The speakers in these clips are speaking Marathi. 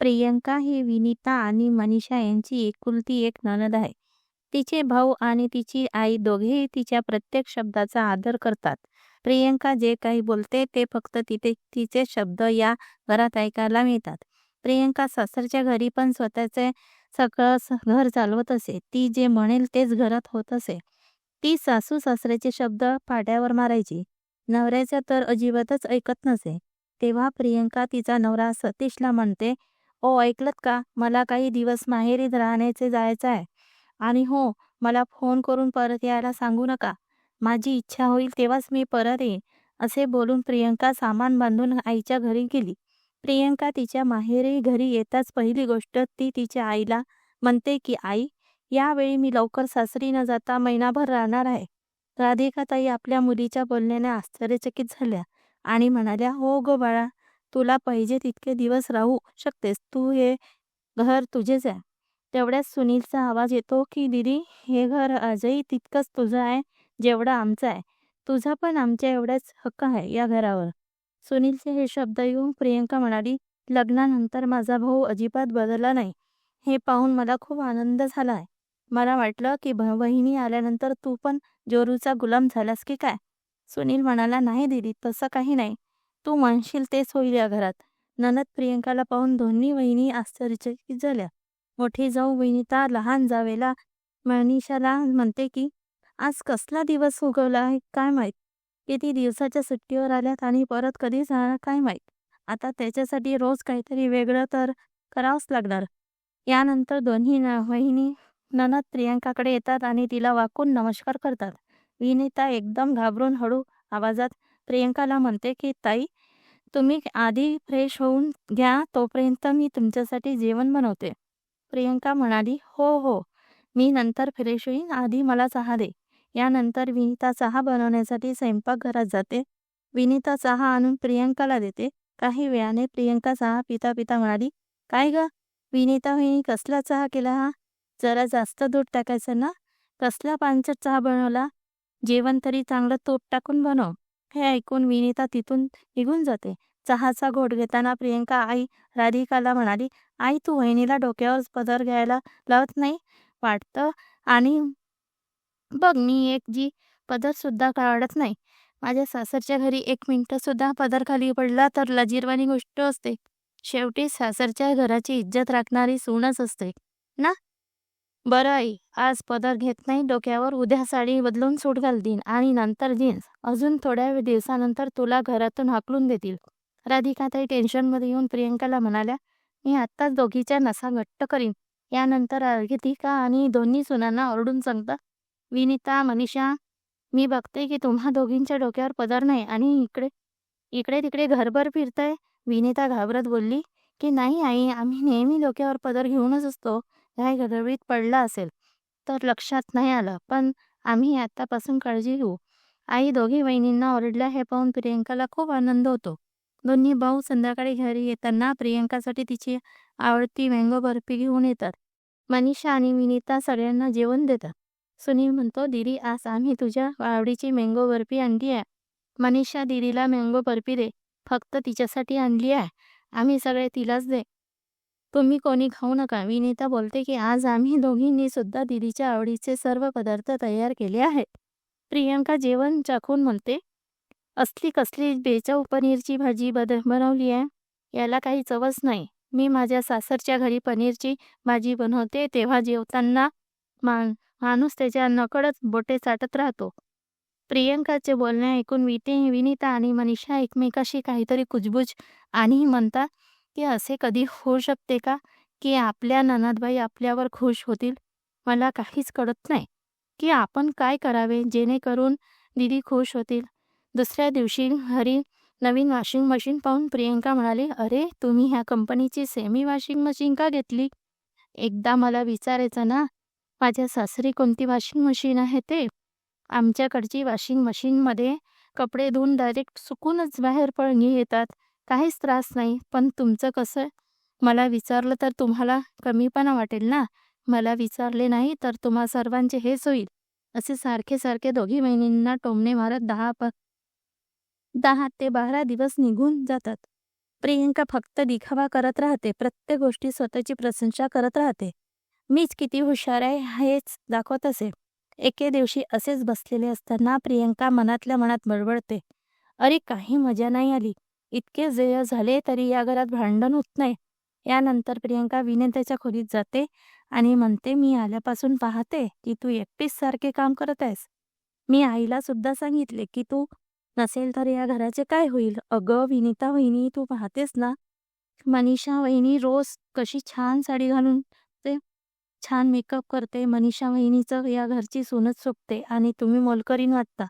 प्रियंका ही विनीता आणि मनीषा यांची एकुलती एक ननद आहे. तिचे भाऊ आणि तिची आई दोघेही तिच्या प्रत्येक शब्दाचा आदर करतात. प्रियंका जे काही बोलते ते फक्त तिथे तिचे शब्द या घरात ऐकायला मिळतात. प्रियंका सासरच्या घरी पण स्वतःचे सगळं स- घर चालवत असे. ती जे म्हणेल तेच घरात होत असे. ती सासू सासऱ्याचे शब्द पाट्यावर मारायची. नवऱ्याचं तर अजिबातच ऐकत नसे. तेव्हा प्रियंका तिचा नवरा सतीशला म्हणते, हो, ओ ऐकलत का मला काही दिवस माहेरीत राहण्याचे जायचं आहे. आणि हो मला फोन करून परत यायला सांगू नका. माझी इच्छा होईल तेव्हाच मी परत येईन. असे बोलून प्रियंका सामान बांधून आईच्या घरी गेली. प्रियंका तिच्या माहेरी घरी येताच पहिली गोष्ट ती तिच्या आईला म्हणते की आई यावेळी मी लवकर सासरी न जाता महिनाभर राहणार आहे. राधिकाताई आपल्या मुलीच्या बोलण्याने आश्चर्यचकित झाल्या आणि म्हणाल्या हो गो बाळा तुला पाहिजे तितके दिवस राहू शकतेस. तू हे घर तुझेच आहे. तेवढ्याच सुनीलचा आवाज येतो की दीदी हे घर आजही तितकंच तुझं आहे जेवढं आमचं आहे. तुझा पण आमच्या एवढाच हक्क आहे या घरावर. सुनीलचे हे शब्द येऊन प्रियंका म्हणाली लग्नानंतर माझा भाऊ अजिबात बदलला नाही. हे पाहून मला खूप आनंद झाला आहे. मला वाटलं की भ- आल्यानंतर तू पण जोरूचा गुलाम झालास की काय. सुनील म्हणाला नाही दिदी तसं काही नाही. तू म्हणशील तेच होईल या घरात. ननद प्रियंकाला पाहून दोन्ही वहिनी आश्चर्यचकित झाल्या. मोठी जाऊ विनिता लहान जावेला मनीषाला म्हणते की आज कसला दिवस उगवला आहे काय माहीत. किती दिवसाच्या सुट्टीवर आल्यात आणि परत कधी जाणार काय माहीत. आता त्याच्यासाठी रोज काहीतरी वेगळं तर करावंच लागणार. यानंतर दोन्ही वहिनी ननद प्रियंकाकडे येतात आणि तिला वाकून नमस्कार करतात. विनिता एकदम घाबरून हळू आवाजात प्रियंकाला म्हणते की ताई तुम्ही आधी फ्रेश होऊन घ्या तोपर्यंत मी तुमच्यासाठी जेवण बनवते. प्रियंका म्हणाली हो हो मी नंतर फ्रेश होईन आधी मला चहा दे. यानंतर विनिता चहा बनवण्यासाठी स्वयंपाकघरात जाते. विनिता चहा आणून प्रियंकाला देते. काही वेळाने प्रियंका चहा पिता पिता म्हणाली काय ग विनिता वहिनी कसला चहा केला हा जरा जास्त दूध टाकायचं ना कसला पांचट चहा बनवला जेवण तरी चांगलं तूप टाकून बनव हे ऐकून विनीता तिथून निघून जाते. चहाचा घोट घेताना प्रियंका आई राधिकाला म्हणाली आई तू वहिनीला डोक्यावर पदर घ्यायला लावत नाही वाटतं? आणि बघ मी एक जी पदर सुद्धा काढत नाही. माझ्या सासरच्या घरी एक मिनिट सुद्धा पदर खाली पडला तर लजीरवाणी गोष्ट असते. शेवटी सासरच्या घराची इज्जत राखणारी सूनच असते. ना? बरं आई आज पदर घेत नाही डोक्यावर उद्या साडी बदलून सूट घालतीन आणि नंतर जीन्स. अजून थोड्या दिवसानंतर तुला घरातून हाकलून देतील. राधिकाताई टेन्शनमध्ये येऊन प्रियंकाला म्हणाल्या मी आत्ताच दोघीच्या नसा घट्ट करीन. यानंतर अर्घितिका आणि दोन्ही सुनांना ओरडून सांगता? विनिता मनीषा मी बघते की तुम्हा दोघींच्या डोक्यावर पदर नाही आणि इकडे इकडे तिकडे घरभर फिरतंय. विनिता घाबरत बोलली की नाही आई आम्ही नेहमी डोक्यावर पदर घेऊनच असतो. काय गडबडीत पडला असेल तर लक्षात नाही आलं. पण आम्ही आतापासून काळजी घेऊ. आई दोघी बहिणींना ओरडल्या हे पाहून प्रियंकाला खूप आनंद होतो. दोन्ही भाऊ संध्याकाळी घरी येताना प्रियंकासाठी तिची आवडती मँगो बर्फी घेऊन येतात. मनीषा आणि विनीता सगळ्यांना जेवण देतात. सुनील म्हणतो दिदी आज आम्ही तुझ्या आवडीची मँगो बर्फी आणली आहे. मनीषा दिदीला मँगो बर्फी दे. फक्त तिच्यासाठी आणली आहे. आम्ही सगळे तिलाच दे. तुम्ही कोणी खाऊ नका. विनीता बोलते की आज आम्ही दोघींनी सुद्धा दिदीच्या आवडीचे सर्व पदार्थ तयार केले आहेत. प्रियंका जेवण चाखून म्हणते असली कसली बेचव पनीरची भाजी बद बनवली आहे? याला काही चवच नाही. मी माझ्या सासरच्या घरी पनीरची भाजी बनवते तेव्हा जेवताना मा माणूस त्याच्या नकळत बोटे चाटत राहतो. प्रियंकाचे बोलणे ऐकून विटे विनीता आणि मनीषा एकमेकाशी काहीतरी कुजबुज आणि म्हणतात की असे कधी होऊ शकते का? की आपल्या ननदबाई आपल्यावर खुश होतील? मला काहीच कळत नाही. की आपण काय करावे? जेणेकरून दिदी खुश होतील. दुसऱ्या दिवशी घरी नवीन वॉशिंग मशीन पाहून प्रियंका म्हणाली अरे तुम्ही ह्या कंपनीची सेमी वॉशिंग मशीन का घेतली? एकदा मला विचारायचं ना माझ्या सासरी कोणती वॉशिंग मशीन आहे ते? आमच्याकडची वॉशिंग मशीनमध्ये कपडे धुवून डायरेक्ट सुकूनच बाहेर पळणी येतात. काहीच त्रास नाही. पण तुमचं कसं? मला विचारलं तर तुम्हाला कमीपणा वाटेल ना? मला विचारले नाही तर तुम्हा सर्वांचे हेच होईल. असे सारखे सारखे दोघी बहिणींना टोमणे मारत दहा प दहा ते बारा दिवस निघून जातात. प्रियंका फक्त दिखावा करत राहते. प्रत्येक गोष्टी स्वतःची प्रशंसा करत राहते. मीच किती हुशार आहे हेच दाखवत असे. एके दिवशी असेच बसलेले असताना प्रियंका मनातल्या मनात बडबडते अरे काही मजा नाही आली. इतके जय झाले तरी या घरात भांडण होत नाही. यानंतर प्रियंका विनेताच्या खोलीत जाते आणि म्हणते मी आल्यापासून पाहते की तू एकटीच सारखे काम करत आहेस. मी आईला सुद्धा सांगितले की तू नसेल तर या घराचे काय होईल? अगं विनिता वहिनी तू पाहतेस ना? मनीषा वहिनी रोज कशी छान साडी घालून ते छान मेकअप करते. मनीषा वहिनीचं या घरची सूनच सोपते आणि तुम्ही मोलकरीन वाटता.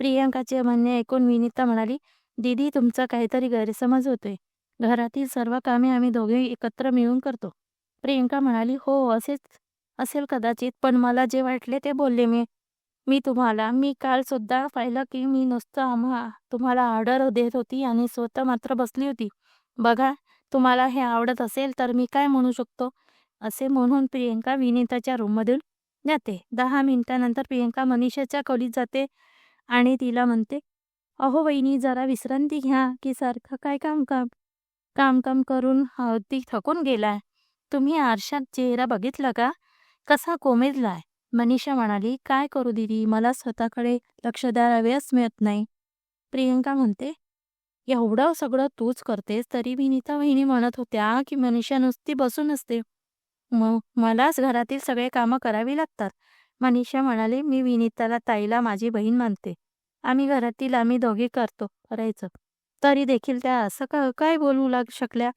प्रियंकाचे म्हणणे ऐकून विनिता म्हणाली दीदी तुमचा काहीतरी गैरसमज होतोय. घरातील सर्व कामे आम्ही दोघे एकत्र मिळून करतो. प्रियंका म्हणाली हो असेच असेल कदाचित पण मला जे वाटले ते बोलले मी. मी तुम्हाला मी काल सुद्धा पाहिलं की मी नुसतं आम्हा तुम्हाला ऑर्डर देत होती आणि स्वतः मात्र बसली होती. बघा तुम्हाला हे आवडत असेल तर मी काय म्हणू शकतो? असे म्हणून प्रियंका विनीताच्या रूममधून जाते. दहा मिनिटानंतर प्रियंका मनीषाच्या खोलीत जाते आणि तिला म्हणते अहो वहिनी जरा विश्रांती घ्या की सारखं काय काम काम काम काम करून ती थकून गेलाय. तुम्ही आरशात चेहरा बघितला का? कसा कोमेजलाय? मनीषा म्हणाली काय करू दिदी मला स्वतःकडे लक्ष द्यायला वेळच मिळत नाही. प्रियंका म्हणते एवढं सगळं तूच करतेस तरी विनीता वहिनी म्हणत होत्या की मनीषा नुसती बसून असते. मग मलाच घरातील सगळे कामं करावी लागतात. मनीषा म्हणाले मी विनीताला ताईला माझी बहीण मानते. आम्ही घरातील आम्ही दोघे करतो करायचं. तरी देखील त्या असं का काय बोलू लाग शकल्या?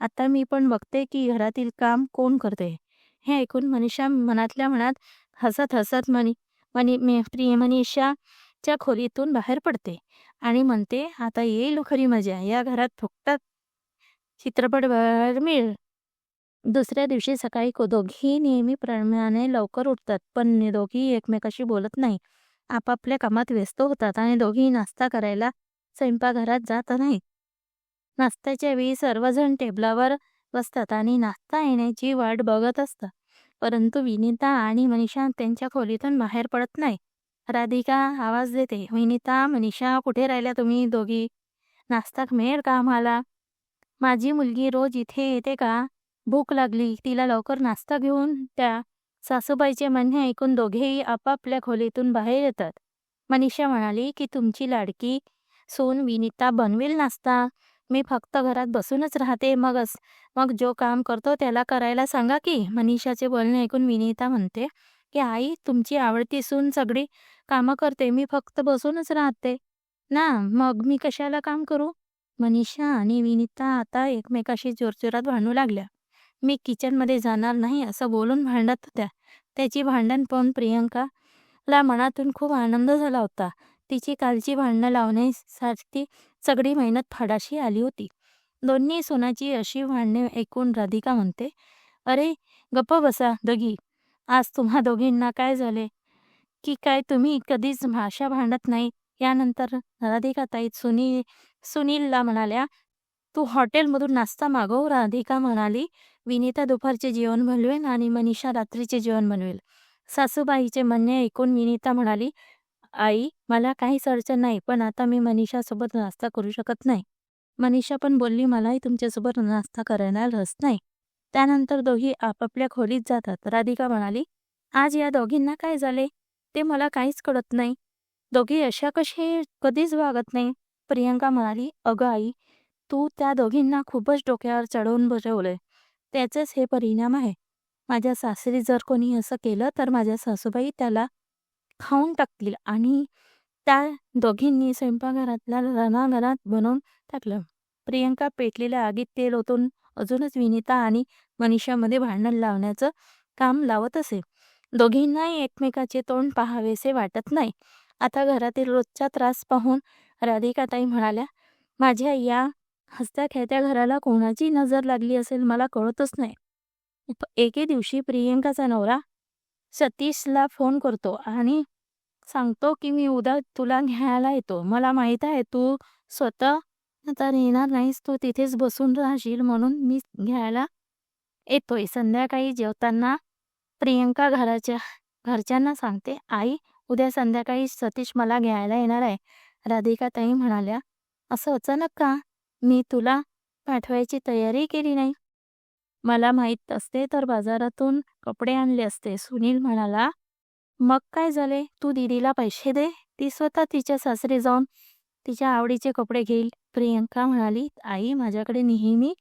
आता मी पण बघते की घरातील काम कोण करते? हे ऐकून मनीषा मनातल्या मनात हसत हसत मनी मनी मे प्रिय मनीषाच्या खोलीतून बाहेर पडते आणि म्हणते आता येईल खरी मजा या घरात फुकटात चित्रपट मिळ. दुसऱ्या दिवशी सकाळी दोघी नेहमीप्रमाणे लवकर उठतात पण दोघी एकमेकाशी बोलत नाही. आपापल्या कामात व्यस्त होतात आणि दोघी नाश्ता करायला स्वयंपाकघरात जात नाहीत. नाश्त्याच्या वेळी सर्वजण टेबलावर बसतात आणि नाश्ता येण्याची वाट बघत असतात. परंतु विनिता आणि मनीषा त्यांच्या खोलीतून बाहेर पडत नाही राधिका आवाज देते विनिता मनीषा कुठे राहिल्या तुम्ही दोघी? नाश्ता मिळेल का आम्हाला? माझी मुलगी रोज इथे येते का? भूक लागली तिला लवकर नाश्ता घेऊन त्या सासूबाईचे म्हणणे ऐकून दोघेही आपापल्या खोलीतून बाहेर येतात. मनीषा म्हणाली की तुमची लाडकी सून विनिता बनवेल नाश्ता मी फक्त घरात बसूनच राहते मगच मग जो काम करतो त्याला करायला सांगा की. मनीषाचे बोलणे ऐकून विनिता म्हणते की आई तुमची आवडती सून सगळी कामं करते मी फक्त बसूनच राहते. ना मग मी कशाला काम करू? मनीषा आणि विनिता आता एकमेकाशी जोरजोरात भांडू लागल्या. मी किचनमध्ये जाणार नाही असं बोलून भांडत होत्या. त्याची भांडण पाहून प्रियंकाला मनातून खूप आनंद झाला होता. तिची कालची भांडणं लावण्यासाठी सगळी मेहनत फाडाशी आली होती. दोन्ही सोनाची अशी भांडणे ऐकून राधिका म्हणते अरे गप्प बसा दोघी. आज तुम्हा दोघींना काय झाले? की काय तुम्ही कधीच भाषा भांडत नाही? यानंतर राधिका ताई सुनी सुनीलला म्हणाल्या तू हॉटेलमधून नाश्ता मागव राधिका म्हणाली? विनीता दुपारचे जेवण बनवेल आणि मनीषा रात्रीचे जेवण बनवेल. सासूबाईचे म्हणणे ऐकून विनीता म्हणाली आई मला काहीच अडचण नाही पण आता मी मनीषासोबत नाश्ता करू शकत नाही मनीषा पण बोलली मलाही तुमच्यासोबत नाश्ता करायला रस नाही त्यानंतर दोघी आपापल्या खोलीत जातात. राधिका म्हणाली आज या दोघींना काय झाले? ते मला काहीच कळत नाही. दोघी अशा कशी कधीच वागत नाही प्रियंका म्हणाली अगं आई तू त्या दोघींना खूपच डोक्यावर चढवून बसवलंय. त्याचेच हे परिणाम आहे. माझ्या सासरी जर कोणी असं केलं तर माझ्या सासूबाई त्याला खाऊन टाकतील आणि त्या दोघींनी स्वयंपाकघरातल्या रणांगणात बनवून टाकलं. प्रियंका पेटलेल्या आगीत तेल ओतून अजूनच विनिता आणि मनीषामध्ये भांडण लावण्याचं काम लावत असे. दोघींनाही एकमेकाचे तोंड पाहावेसे वाटत नाही. आता घरातील रोजचा त्रास पाहून राधिकाताई म्हणाल्या माझ्या या हसत्या खेळत्या घराला कोणाची नजर लागली असेल मला कळतच नाही. एके दिवशी प्रियंकाचा नवरा सतीशला फोन करतो आणि सांगतो की मी उद्या तुला घ्यायला येतो. मला माहीत आहे तू स्वतः तर येणार नाहीस तू तिथेच बसून राहशील म्हणून मी घ्यायला येतोय. संध्याकाळी जेवताना प्रियंका घराच्या घरच्यांना सांगते आई उद्या संध्याकाळी सतीश मला घ्यायला येणार आहे. राधिका ताई म्हणाल्या असं अचानक का? मी तुला पाठवायची तयारी केली नाही. मला माहीत असते तर बाजारातून कपडे आणले असते सुनील म्हणाला. मग काय झाले? तू दीदीला पैसे दे. ती स्वतः तिच्या सासरी जाऊन तिच्या आवडीचे कपडे घेईल. प्रियंका म्हणाली आई माझ्याकडे नेहमी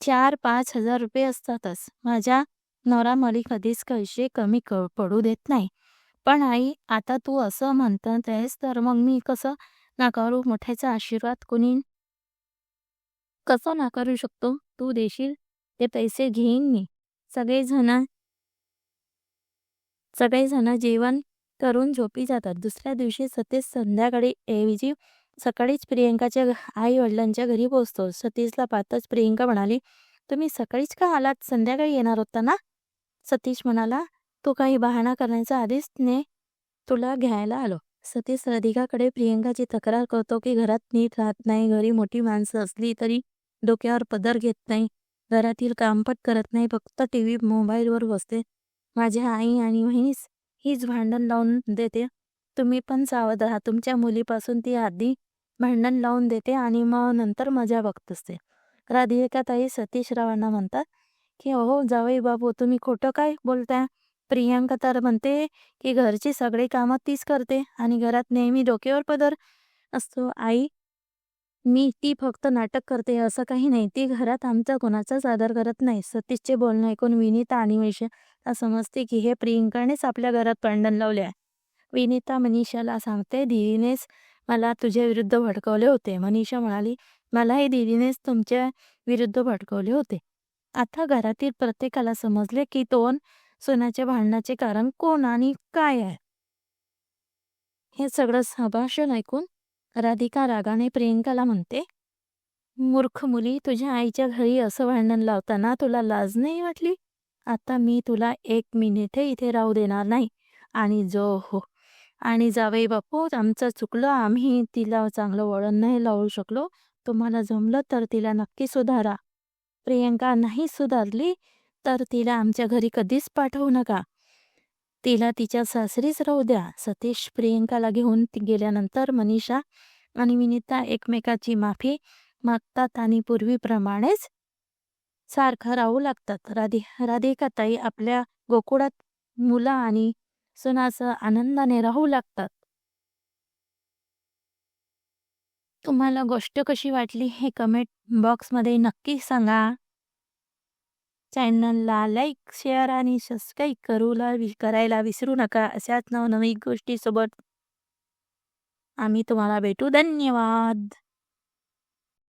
चार पाच हजार रुपये असतातच. माझ्या नवरा मला कधीच पैसे कमी क पडू देत नाही. पण आई आता तू असं म्हणतात आहेस तर मग मी कसं नाकारू मोठ्याचा आशीर्वाद कोणी कसं नाकारू शकतो? तू देशील? ते पैसे घेईन मी. सगळेजण सगळेजण जेवण करून झोपी जातात. दुसऱ्या दिवशी सतीश संध्याकाळी ऐवजी सकाळीच प्रियंकाच्या आई वडिलांच्या घरी पोहोचतो. सतीशला पाहताच प्रियंका म्हणाली तुम्ही सकाळीच का आलात? संध्याकाळी येणार होता ना? सतीश म्हणाला तो काही बहाणा करण्याचा आधीच ने तुला घ्यायला आलो. सतीश राधिकाकडे प्रियंकाची तक्रार करतो की घरात नीट राहत नाही घरी मोठी माणसं असली तरी डोक्यावर पदर घेत नाही घरातील कामपट करत नाही फक्त टी व्ही मोबाईलवर बसते. माझ्या आई आणि बहिणीस हीच भांडण लावून देते. तुम्ही पण सावध राहा तुमच्या मुलीपासून ती आधी भांडण लावून देते आणि मग नंतर मजा बघत असते. राधिका ताई सतीश रावांना म्हणतात की अहो जावई बाबू तुम्ही खोटं काय बोलताय? प्रियांका तर म्हणते की घरची सगळी कामं तीच करते आणि घरात नेहमी डोक्यावर पदर असतो. आई मी ती फक्त नाटक करते असं काही नाही. ती घरात आमचा कोणाचाच आदर करत नाही. सतीशचे बोलणं ऐकून विनीता आणि मनीषा समजते की हे प्रियंकानेच आपल्या घरात पंडण लावले आहे विनीता मनीषाला सांगते दिदीनेच मला तुझ्या विरुद्ध भडकवले होते. मनीषा म्हणाली मलाही दिदीनेच तुमच्या विरुद्ध भडकवले होते. आता घरातील प्रत्येकाला समजले की दोन सोन्याच्या भांडणाचे कारण कोण आणि काय आहे? हे सगळं संभाषण ऐकून राधिका रागाने प्रियंकाला म्हणते मूर्ख मुली तुझ्या आईच्या घरी असं भांडण लावताना तुला लाज नाही वाटली? आता मी तुला एक मिनिट इथे राहू देणार नाही. आणि जो हो. आणि जावे बापू आमचं चुकलं आम्ही तिला चांगलं वळण नाही लावू शकलो. तुम्हाला जमलं तर तिला नक्की सुधारा. प्रियंका नाही सुधारली तर तिला आमच्या घरी कधीच पाठवू नका. तिला तिच्या सासरीच राहू द्या. सतीश प्रियंकाला घेऊन गेल्यानंतर मनीषा आणि विनीता एकमेकाची माफी मागतात आणि पूर्वीप्रमाणेच सारखं राहू लागतात. राधे राधिकाताई आपल्या गोकुळात मुलं आणि सणासह आनंदाने राहू लागतात. तुम्हाला गोष्ट कशी वाटली हे कमेंट बॉक्समध्ये नक्की सांगा. चॅनलला लाईक शेअर आणि सबस्क्राईब करूला करायला विसरू नका. अशाच नवनवीन गोष्टीसोबत आम्ही तुम्हाला भेटू. धन्यवाद!